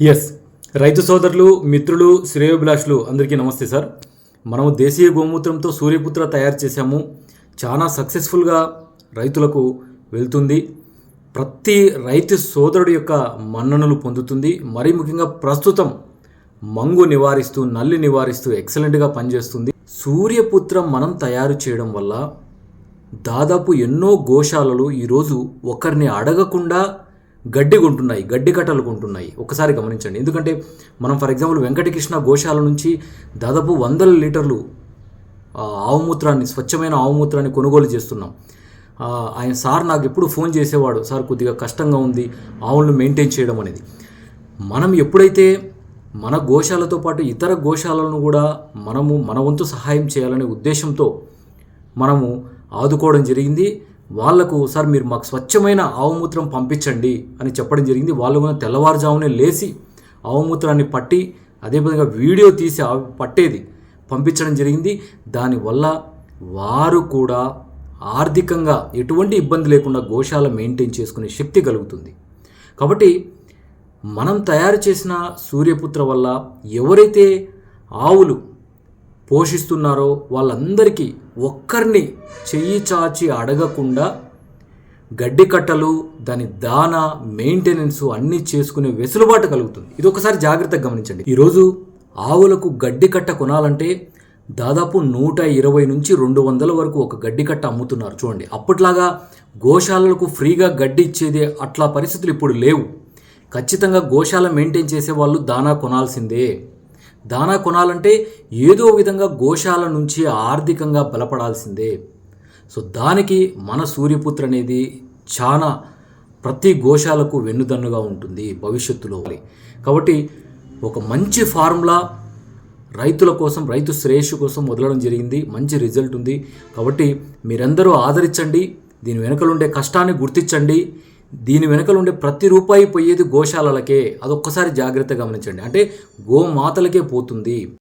Yes రైతు సోదరులు మిత్రులు శ్రేయోభిలాషులు అందరికీ నమస్తే సార్. మనము దేశీయ గోమూత్రంతో సూర్యపుత్ర తయారు చేశాము. చాలా సక్సెస్ఫుల్గా రైతులకు వెళ్తుంది. ప్రతి రైతు సోదరుడు యొక్క మన్ననలు పొందుతుంది. మరీ ముఖ్యంగా ప్రస్తుతం మంగు నివారిస్తూ నల్లి నివారిస్తూ ఎక్సలెంట్గా పనిచేస్తుంది. సూర్యపుత్ర మనం తయారు చేయడం వల్ల దాదాపు ఎన్నో గోశాలలు ఈరోజు ఒకరిని అడగకుండా గడ్డి కొంటున్నాయి గడ్డి కట్టలు కొంటున్నాయి. ఒకసారి గమనించండి. ఎందుకంటే మనం ఫర్ ఎగ్జాంపుల్ వెంకటకృష్ణ గోశాల నుంచి దాదాపు వందల లీటర్లు ఆవుమూత్రాన్ని స్వచ్ఛమైన ఆవుమూత్రాన్ని కొనుగోలు చేస్తున్నాం. ఆయన సార్ నాకు ఎప్పుడు ఫోన్ చేసేవాడు సార్ కొద్దిగా కష్టంగా ఉంది ఆవులను మెయింటైన్ చేయడం అనేది. మనం ఎప్పుడైతే మన గోశాలతో పాటు ఇతర గోశాలను కూడా మనము మన వంతు సహాయం చేయాలనే ఉద్దేశంతో మనము ఆదుకోవడం జరిగింది. వాళ్ళకు సార్ మీరు మాకు స్వచ్ఛమైన ఆవుమూత్రం పంపించండి అని చెప్పడం జరిగింది. వాళ్ళు కూడా తెల్లవారుజామునే లేచి ఆవుమూత్రాన్ని పట్టి అదేవిధంగా వీడియో తీసి ఆ పట్టేది పంపించడం జరిగింది. దానివల్ల వారు కూడా ఆర్థికంగా ఎటువంటి ఇబ్బంది లేకుండా గోశాల మెయింటైన్ చేసుకునే శక్తి కలుగుతుంది. కాబట్టి మనం తయారు చేసిన సూర్యపుత్ర వల్ల ఎవరైతే ఆవులు పోషిస్తున్నారో వాళ్ళందరికీ ఒక్కరిని చెయ్యి చాచి అడగకుండా గడ్డి కట్టలు దాని దాన మెయింటెనెన్స్ అన్నీ చేసుకునే వెసులుబాటు కలుగుతుంది. ఇది ఒకసారి జాగ్రత్తగా గమనించండి. ఈరోజు ఆవులకు గడ్డి కట్ట కొనాలంటే దాదాపు నూట ఇరవై నుంచి రెండు వందల వరకు ఒక గడ్డి కట్ట అమ్ముతున్నారు. చూడండి అప్పట్లాగా గోశాలలకు ఫ్రీగా గడ్డి ఇచ్చేదే అట్లా పరిస్థితులు ఇప్పుడు లేవు. ఖచ్చితంగా గోశాల మెయింటైన్ చేసే వాళ్ళు దానా కొనాల్సిందే. దానా కొనాలంటే ఏదో విధంగా గోశాల నుంచి ఆర్థికంగా బలపడాల్సిందే. సో దానికి మన సూర్యపుత్ర అనేది చాలా ప్రతి గోశాలకు వెన్నుదన్నుగా ఉంటుంది భవిష్యత్తులో. కాబట్టి ఒక మంచి ఫార్ములా రైతుల కోసం రైతు శ్రేయస్సు కోసం వదలడం జరిగింది. మంచి రిజల్ట్ ఉంది. కాబట్టి మీరందరూ ఆదరించండి. దీని వెనుకలుండే కష్టాన్ని గుర్తించండి. దీని వెనుకలుండే ప్రతి రూపాయి పోయేది గోశాలలకే. అదొక్కసారి జాగ్రత్తగా గమనించండి. అంటే గోమాతలకే పోతుంది.